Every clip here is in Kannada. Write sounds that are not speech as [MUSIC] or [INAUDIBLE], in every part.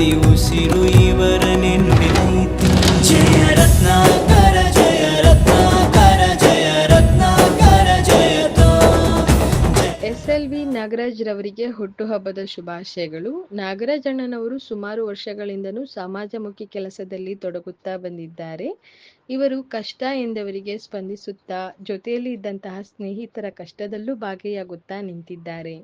ಪ್ರತಿ ಉಸಿರು ಇವರ ನೆನ್ಪಿನೈತೆ. ಜಯ ರತ್ನಾಕರ ಜಯ ರತ್ನಾಕರ ಜಯ ರತ್ನಾಕರ ಜಯತೋ ಎಸ್ ಎಲ್ ವಿ ನಾಗರಾಜ್ ರವರಿಗೆ ಹುಟ್ಟುಹಬ್ಬದ ಶುಭಾಶಯಗಳು. ನಾಗರಾಜ್ ಅಣ್ಣನವರು ಸುಮಾರು ವರ್ಷಗಳಿಂದನೂ ಸಮಾಜಮುಖಿ ಕೆಲಸದಲ್ಲಿ ತೊಡಗುತ್ತಾ ಬಂದಿದ್ದಾರೆ. ಇವರು ಕಷ್ಟ ಎಂದವರಿಗೆ ಸ್ಪಂದಿಸುತ್ತಾ ಜೊತೆಯಲ್ಲಿ ಇದ್ದಂತಹ ಸ್ನೇಹಿತರ ಕಷ್ಟದಲ್ಲೂ ಭಾಗಿಯಾಗುತ್ತಾ ನಿಂತಿದ್ದಾರೆ.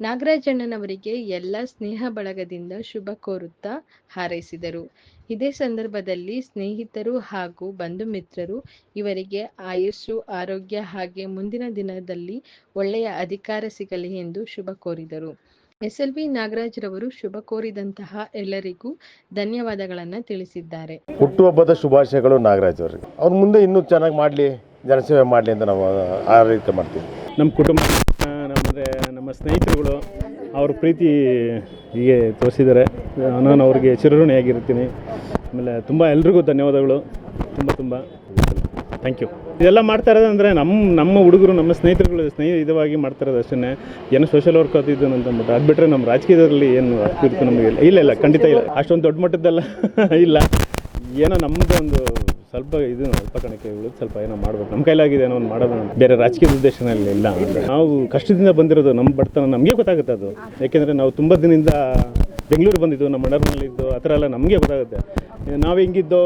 ನಾಗರಾಜ್ ಅಣ್ಣನವರಿಗೆ ಎಲ್ಲ ಸ್ನೇಹ ಬಳಗದಿಂದ ಶುಭ ಕೋರುತ್ತಾ ಹಾರೈಸಿದರು. ಇದೇ ಸಂದರ್ಭದಲ್ಲಿ ಸ್ನೇಹಿತರು ಹಾಗೂ ಬಂಧು ಮಿತ್ರರು ಇವರಿಗೆ ಆಯುಸ್ಸು ಆರೋಗ್ಯ ಹಾಗೆ ಮುಂದಿನ ದಿನದಲ್ಲಿ ಒಳ್ಳೆಯ ಅಧಿಕಾರ ಸಿಗಲಿ ಎಂದು ಶುಭ ಕೋರಿದರು. ಎಸ್ ಎಲ್ ವಿ ನಾಗರಾಜ್ ರವರು ಶುಭ ಕೋರಿದಂತಹ ಎಲ್ಲರಿಗೂ ಧನ್ಯವಾದಗಳನ್ನು ತಿಳಿಸಿದ್ದಾರೆ. ಹುಟ್ಟುಹಬ್ಬದ ಶುಭಾಶಯಗಳು ನಾಗರಾಜ್ ಅವರಿಗೆ ಅವ್ರ ಮುಂದೆ ಇನ್ನೂ ಚೆನ್ನಾಗಿ ಮಾಡಲಿ ಜನಸೇವೆ ಮಾಡಲಿ ಅಂತ ನಾವು ಆ ರೀತಿ ಮಾಡ್ತೀವಿ. ನಮ್ಮ ಕುಟುಂಬ ನಮ್ಮ ಸ್ನೇಹಿತರುಗಳು ಅವ್ರ ಪ್ರೀತಿ ಹೀಗೆ ತೋರಿಸಿದ್ದಾರೆ. ನಾನು ಅವ್ರಿಗೆ ಚಿರಋಣಿಯಾಗಿರ್ತೀನಿ ಆಮೇಲೆ ತುಂಬ ಎಲ್ರಿಗೂ ಧನ್ಯವಾದಗಳು. ತುಂಬ ತುಂಬ ಥ್ಯಾಂಕ್ ಯು ಇದೆಲ್ಲ ಮಾಡ್ತಾ ಇರೋದಂದರೆ ನಮ್ಮ ನಮ್ಮ ಹುಡುಗರು, ನಮ್ಮ ಸ್ನೇಹಿತರುಗಳು ಸ್ನೇಹ ಇದವಾಗಿ ಮಾಡ್ತಾ ಇರೋದು ಅಷ್ಟೇ ಏನೋ ಸೋಷಿಯಲ್ ವರ್ಕ್ ಅದು ಅಂತಂದ್ಬಿಟ್ಟು ಅದು ಬಿಟ್ಟರೆ ನಮ್ಮ ರಾಜಕೀಯದಲ್ಲಿ ಏನು ಇದಕ್ಕೆ ನಮಗೆ ಇಲ್ಲ ಇಲ್ಲ ಇಲ್ಲ. ಖಂಡಿತ ಇಲ್ಲ. ಅಷ್ಟೊಂದು ದೊಡ್ಡ ಮಟ್ಟದ್ದೆಲ್ಲ [LAUGHS] ಇಲ್ಲ. ಏನೋ ನಮ್ಮದು ಒಂದು ಸ್ವಲ್ಪ ಇದು ಅಲ್ಪ ಕಣಕ್ಕೆ ಉಳಿದು ಸ್ವಲ್ಪ ಏನೋ ಮಾಡಬೇಕು. ನಮ್ಮ ಕೈಲಾಗಿದೆ ಏನೋ ಒಂದು ಮಾಡೋದು ಬೇರೆ ರಾಜಕೀಯ ಉದ್ದೇಶನಲ್ಲಿ ಇಲ್ಲ ನಾವು ಕಷ್ಟದಿಂದ ಬಂದಿರೋದು ನಮ್ಮ ಬಡತನ ನಮಗೆ ಗೊತ್ತಾಗುತ್ತೆ ಅದು. ಯಾಕೆಂದರೆ ನಾವು ತುಂಬ ದಿನದಿಂದ ಬೆಂಗಳೂರು ಬಂದಿದ್ದು, ನಮ್ಮ ಮನೆಯಲ್ಲಿದ್ದು ಆ ಥರ ಎಲ್ಲ ನಮಗೆ ಗೊತ್ತಾಗುತ್ತೆ. ನಾವು ಹೆಂಗಿದ್ದೋ,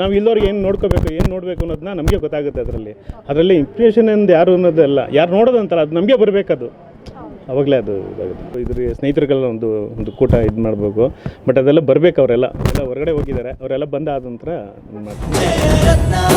ನಾವು ಇಲ್ಲೋರಿಗೆ ಏನು ನೋಡ್ಕೋಬೇಕು, ಏನು ನೋಡಬೇಕು ಅನ್ನೋದನ್ನ ನಮಗೆ ಗೊತ್ತಾಗುತ್ತೆ ಅದರಲ್ಲಿ. ಅದರಲ್ಲಿ ಇನ್ಫ್ಲೇಷನ್ ಎಂದು ಯಾರು ಅನ್ನೋದಲ್ಲ ಯಾರು ನೋಡೋದಂತಲ್ಲ ಅದು ನಮಗೆ ಬರಬೇಕದು. ಅವಾಗಲೇ ಅದು ಇದಾಗುತ್ತೆ. ಇದ್ರ ಸ್ನೇಹಿತರಿಗೆಲ್ಲ ಒಂದು ಒಂದು ಕೂಟ ಇದು ಮಾಡಬೇಕು. ಬಟ್ ಅದೆಲ್ಲ ಬರಬೇಕು ಅವರೆಲ್ಲ. ಎಲ್ಲ ಹೊರಗಡೆ ಹೋಗಿದ್ದಾರೆ. ಅವರೆಲ್ಲ ಬಂದಾದ ನಂತರ ಇದು ಮಾಡ್ತೀವಿ.